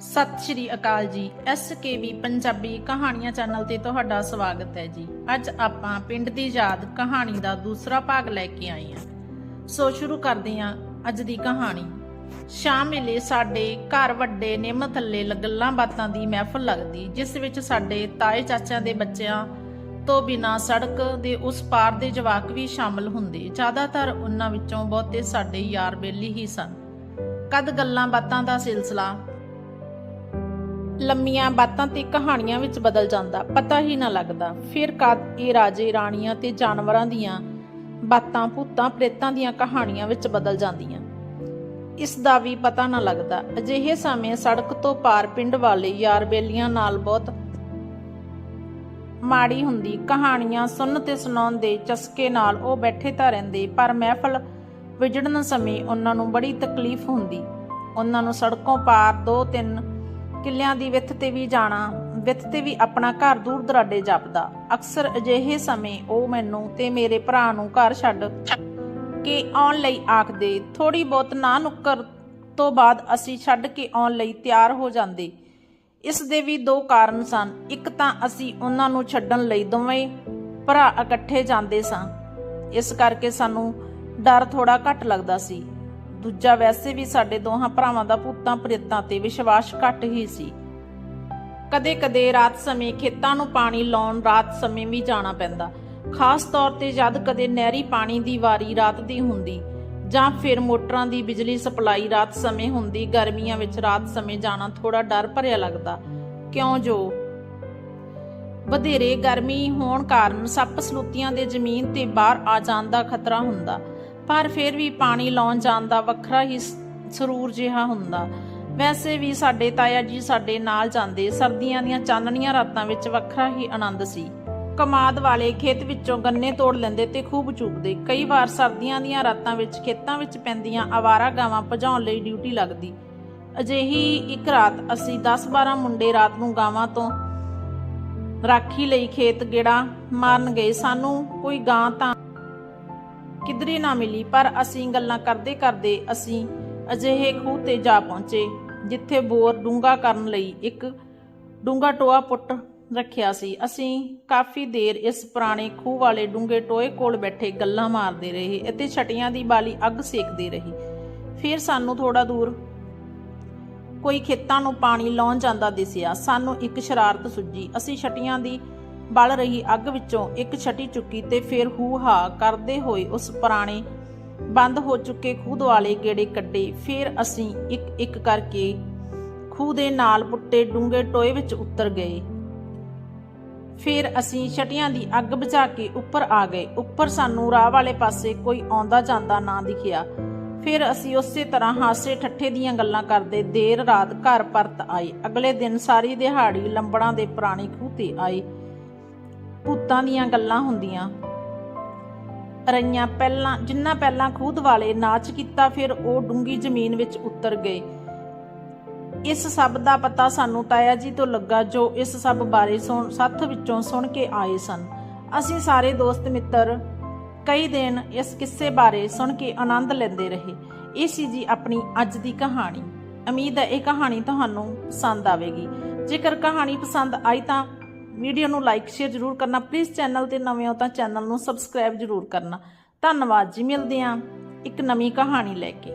ਸਤਿ ਸ਼੍ਰੀ ਅਕਾਲ ਜੀ। ਐਸਕੇਬੀ ਪੰਜਾਬੀ ਕਹਾਣੀਆਂ ਚੈਨਲ ਤੇ ਤੁਹਾਡਾ ਸਵਾਗਤ ਹੈ ਜੀ। ਅੱਜ ਆਪਾਂ ਪਿੰਡ ਦੀ ਯਾਦ ਕਹਾਣੀ ਦਾ ਦੂਸਰਾ ਭਾਗ ਲੈ ਕੇ ਆਏ ਹਾਂ। ਸੋ ਸ਼ੁਰੂ ਕਰਦੇ ਹਾਂ ਅੱਜ ਦੀ ਕਹਾਣੀ। ਸ਼ਾਮ ਵੇਲੇ ਸਾਡੇ ਘਰ ਵੱਡੇ ਨਿੰਮ ਥੱਲੇ ਗੱਲਾਂ ਬਾਤਾਂ ਦੀ ਮਹਿਫਲ ਲੱਗਦੀ, ਜਿਸ ਵਿੱਚ ਸਾਡੇ ਤਾਏ ਚਾਚਿਆਂ ਦੇ ਬੱਚਿਆਂ ਤੋਂ ਬਿਨਾ ਸੜਕ ਦੇ ਉਸ ਪਾਰ ਦੇ ਜਵਾਕ ਵੀ ਸ਼ਾਮਲ ਹੁੰਦੇ। ਜ਼ਿਆਦਾਤਰ ਉਹਨਾਂ ਵਿੱਚੋਂ ਬਹੁਤੇ ਸਾਡੇ ਯਾਰ ਬੇਲੀ ਹੀ ਸਨ। ਕਦ ਗੱਲਾਂ ਬਾਤਾਂ ਦਾ ਸਿਲਸਿਲਾ ਲੰਮੀਆਂ ਬਾਤਾਂ ਤੇ ਕਹਾਣੀਆਂ ਵਿੱਚ ਬਦਲ ਜਾਂਦਾ, ਪਤਾ ਹੀ ਨਾ ਲੱਗਦਾ। ਫਿਰ ਕਦ ਇਹ ਰਾਜੇ, ਰਾਣੀਆਂ ਤੇ ਜਾਨਵਰਾਂ ਦੀਆਂ ਬਾਤਾਂ, ਭੂਤਾਂ, ਪ੍ਰੇਤਾਂ ਦੀਆਂ ਕਹਾਣੀਆਂ ਵਿੱਚ ਬਦਲ ਜਾਂਦੀਆਂ? ਇਸ ਦਾ ਵੀ ਪਤਾ ਨਾ ਲੱਗਦਾ। ਅਜਿਹੇ ਸਮੇਂ ਸੜਕ ਤੋਂ ਪਾਰ ਪਿੰਡ ਵਾਲੇ ਯਾਰ ਬੇਲੀਆਂ ਨਾਲ ਬਹੁਤ ਮਾੜੀ ਹੁੰਦੀ। ਕਹਾਣੀਆਂ ਸੁਣਨ ਤੇ ਸੁਣਾਉਣ ਦੇ ਚਸਕੇ ਨਾਲ ਉਹ ਬੈਠੇ ਤਾਂ ਰਹਿੰਦੇ, ਪਰ ਮਹਿਫਲ ਵਿਜੜਨ ਸਮੇਂ ਉਹਨਾਂ ਨੂੰ ਬੜੀ ਤਕਲੀਫ ਹੁੰਦੀ। ਉਹਨਾਂ ਨੂੰ ਸੜਕੋਂ ਪਾਰ ਦੋ ਤਿੰਨ ਕਿੱਲਿਆਂ ਦੀ ਵਿੱਥ ਤੇ ਵੀ ਜਾਣਾ, ਵਿੱਥ ਤੇ ਵੀ ਆਪਣਾ ਘਰ ਦੂਰ ਦਰਾਡੇ ਜਪਦਾ। ਅਕਸਰ ਅਜਿਹੇ ਸਮੇਂ ਉਹ ਮੈਨੂੰ ਤੇ ਮੇਰੇ ਭਰਾ ਨੂੰ ਘਰ ਛੱਡ ਕੇ ਆਉਣ ਲਈ ਆਖਦੇ ਥੋੜੀ ਬਹੁਤ ਨਾ ਨੁੱਕਰ ਤੋਂ ਬਾਅਦ ਅਸੀਂ ਛੱਡ ਕੇ ਆਉਣ ਲਈ ਤਿਆਰ ਹੋ ਜਾਂਦੇ। ਇਸ ਦੇ ਵੀ ਦੋ ਕਾਰਨ ਸਨ। ਇੱਕ ਤਾਂ ਅਸੀਂ ਉਹਨਾਂ ਨੂੰ ਛੱਡਣ ਲਈ ਦੋਵੇਂ ਭਰਾ ਇਕੱਠੇ ਜਾਂਦੇ ਸਾਂ। ਇਸ ਕਰਕੇ ਸਾਨੂੰ ਡਰ ਥੋੜਾ ਘੱਟ ਲੱਗਦਾ ਸੀ। ਦੂਜਾ ਵੈਸੇ ਵੀ ਸਾਡੇ ਦੋਹਾਂ ਭਰਾਵਾਂ ਦਾ ਭੂਤਾਂ ਪ੍ਰੇਤਾਂ ਤੇ ਵਿਸ਼ਵਾਸ ਘੱਟ ਹੀ ਸੀ। ਕਦੇ-ਕਦੇ ਰਾਤ ਸਮੇਂ ਖੇਤਾਂ ਨੂੰ ਪਾਣੀ ਲਾਉਣ ਰਾਤ ਸਮੇਂ ਵੀ ਜਾਣਾ ਪੈਂਦਾ। ਖਾਸ ਤੌਰ ਤੇ ਜਦ ਕਦੇ ਨਹਿਰੀ ਪਾਣੀ ਦੀ ਵਾਰੀ ਰਾਤ ਦੀ ਹੁੰਦੀ, ਜਾਂ ਫਿਰ ਮੋਟਰਾਂ ਦੀ ਬਿਜਲੀ ਸਪਲਾਈ ਰਾਤ ਸਮੇਂ ਹੁੰਦੀ, ਗਰਮੀਆਂ ਵਿੱਚ ਰਾਤ ਸਮੇਂ ਜਾਣਾ ਥੋੜਾ ਡਰ ਭਰਿਆ ਲੱਗਦਾ। ਕਿਉਂ ਜੋ? ਵਧੇਰੇ ਗਰਮੀ ਹੋਣ ਕਾਰਨ ਸੱਪ ਸਲੂਤੀਆਂ ਦੇ ਜ਼ਮੀਨ ਤੇ ਬਾਹਰ ਆ ਜਾਣ ਦਾ ਖਤਰਾ ਹੁੰਦਾ। ਪਰ ਫਿਰ ਵੀ ਪਾਣੀ ਲਾਉਣ ਜਾਣ ਦਾ ਵੱਖਰਾ ਹੀ ਸ- ਸਰੂਰ ਜਿਹਾ ਹੁੰਦਾ। ਵੈਸੇ ਵੀ ਸਾਡੇ ਤਾਇਆ ਜੀ ਸਾਡੇ ਨਾਲ ਜਾਂਦੇ, ਸਰਦੀਆਂ ਦੀਆਂ ਚਾਨਣੀਆਂ ਰਾਤਾਂ ਵਿੱਚ ਵੱਖਰਾ ਹੀ ਆਨੰਦ ਸੀ। ਕਮਾਦ ਵਾਲੇ ਖੇਤ ਵਿੱਚੋਂ ਗੰਨੇ ਤੋੜ ਲੈਂਦੇ ਤੇ ਖੂਬ ਚੂਪਦੇ ਕਈ ਵਾਰ ਸਰਦੀਆਂ ਦੀਆਂ ਰਾਤਾਂ ਵਿੱਚ ਖੇਤਾਂ ਵਿੱਚ ਪੈਂਦੀਆਂ ਆਵਾਰਾ ਗਾਵਾਂ ਭਜਾਉਣ ਲਈ ਡਿਊਟੀ ਲੱਗਦੀ। ਅਜਿਹੀ ਇੱਕ ਰਾਤ ਅਸੀਂ 10-12 ਮੁੰਡੇ ਰਾਤ ਨੂੰ ਗਾਵਾਂ ਤੋਂ ਰਾਖੀ ਲਈ ਖੇਤ ਗੇੜਾ ਮਾਰਨ ਗਏ। ਸਾਨੂੰ ਕੋਈ ਗਾਂ ਤਾਂ ਕਿਧਰੇ ਨਾ ਮਿਲੀ, ਪਰ ਅਸੀਂ ਗੱਲਾਂ ਕਰਦੇ ਕਰਦੇ ਅਸੀਂ ਅਜਿਹੇ ਖੂਹ ਤੇ ਜਾ ਪਹੁੰਚੇ, ਜਿੱਥੇ ਬੋਰ ਡੂੰਗਾ ਕਰਨ ਲਈ ਇੱਕ ਡੂੰਗਾ ਟੋਆ ਪੁੱਟ ਰੱਖਿਆ ਸੀ। ਅਸੀਂ ਕਾਫੀ ਦੇਰ ਇਸ ਪੁਰਾਣੇ ਖੂਹ ਵਾਲੇ ਡੂੰਗੇ ਟੋਏ ਕੋਲ ਬੈਠੇ ਗੱਲਾਂ ਮਾਰਦੇ ਰਹੇ ਅਤੇ ਛਟੀਆਂ ਦੀ ਬਾਲੀ ਅੱਗ ਸੇਕਦੇ ਰਹੇ। ਫਿਰ ਸਾਨੂੰ ਥੋੜਾ ਦੂਰ ਕੋਈ ਖੇਤਾਂ ਨੂੰ ਪਾਣੀ ਲਾਉਣ ਜਾਂਦਾ ਦਿਸਿਆ। ਸਾਨੂੰ ਇੱਕ ਸ਼ਰਾਰਤ ਸੁੱਜੀ। ਅਸੀਂ ਛਟੀਆਂ ਦੀ ਬਲ ਰਹੀ ਅੱਗ ਵਿੱਚੋਂ ਇੱਕ ਛਟੀ ਚੁੱਕੀ ਤੇ ਫਿਰ ਹੂ-ਹਾ ਕਰਦੇ ਹੋਏ ਉਸ ਪੁਰਾਣੇ ਬੰਦ ਹੋ ਚੁੱਕੇ ਖੂਹ ਵਾਲੇ ਗੇੜੇ ਕੱਢੇ। ਫਿਰ ਅਸੀਂ ਇੱਕ ਇੱਕ ਕਰਕੇ ਖੂਹ ਦੇ ਨਾਲ ਪੁੱਟੇ ਡੂੰਘੇ ਟੋਏ ਵਿੱਚ ਉਤਰ ਗਏ। ਫਿਰ ਅਸੀਂ ਛਟੀਆਂ ਦੀ ਅੱਗ ਬੁਝਾ ਕੇ ਉੱਪਰ ਆ ਗਏ। ਉੱਪਰ ਸਾਨੂੰ ਰਾਹ ਵਾਲੇ ਪਾਸੇ ਕੋਈ ਆਉਂਦਾ ਜਾਂਦਾ ਨਾ ਦਿਖਿਆ। ਫਿਰ ਅਸੀਂ ਉਸੇ ਤਰ੍ਹਾਂ ਹਾਸੇ ਠੱਠੇ ਦੀਆਂ ਗੱਲਾਂ ਕਰਦੇ ਦੇਰ ਰਾਤ ਘਰ ਪਰਤ ਆਏ। ਅਗਲੇ ਦਿਨ ਸਾਰੀ ਦਿਹਾੜੀ ਲੰਬੜਾਂ ਦੇ ਪੁਰਾਣੇ ਖੂਹ ਤੇ ਆਏ। ਭੂਤਾਂ ਦੀਆਂ ਗੱਲਾਂ ਹੁੰਦੀਆਂ। ਰਈਆਂ ਪਹਿਲਾਂ ਜਿੰਨਾ ਪਹਿਲਾਂ ਖੂਦ ਵਾਲੇ ਨਾਚ ਕੀਤਾ, ਫਿਰ ਉਹ ਡੂੰਗੀ ਜ਼ਮੀਨ ਵਿੱਚ ਉਤਰ ਗਏ। ਇਸ ਸਭ ਦਾ ਪਤਾ ਸਾਨੂੰ ਤਾਇਆ ਜੀ ਤੋਂ ਲੱਗਾ, ਜੋ ਇਸ ਸਭ ਬਾਰੇ ਸੁਣ ਸੱਥ ਵਿੱਚੋਂ ਸੁਣ ਕੇ ਆਏ ਸਨ। ਅਸੀਂ ਸਾਰੇ ਦੋਸਤ ਮਿੱਤਰ ਕਈ ਦਿਨ ਇਸ ਕਿੱਸੇ ਬਾਰੇ ਸੁਣ ਕੇ ਆਨੰਦ ਲੈਂਦੇ ਰਹੇ। ਇਹ ਸੀ ਜੀ ਆਪਣੀ ਅੱਜ ਦੀ ਕਹਾਣੀ। ਉਮੀਦ ਹੈ ਇਹ ਕਹਾਣੀ ਤੁਹਾਨੂੰ ਪਸੰਦ ਆਵੇਗੀ। ਜੇਕਰ ਕਹਾਣੀ ਪਸੰਦ ਆਈ ਤਾਂ ਵੀਡੀਓ ਨੂੰ ਲਾਈਕ ਸ਼ੇਅਰ ਜ਼ਰੂਰ ਕਰਨਾ। ਪਲੀਜ਼ ਚੈਨਲ ਤੇ ਨਵੇਂ ਹੋ ਤਾਂ ਚੈਨਲ ਨੂੰ ਸਬਸਕ੍ਰਾਈਬ ਜ਼ਰੂਰ ਕਰਨਾ। ਧੰਨਵਾਦ ਜੀ, ਮਿਲਦੇ ਹਾਂ ਇੱਕ ਨਵੀਂ ਕਹਾਣੀ ਲੈ ਕੇ।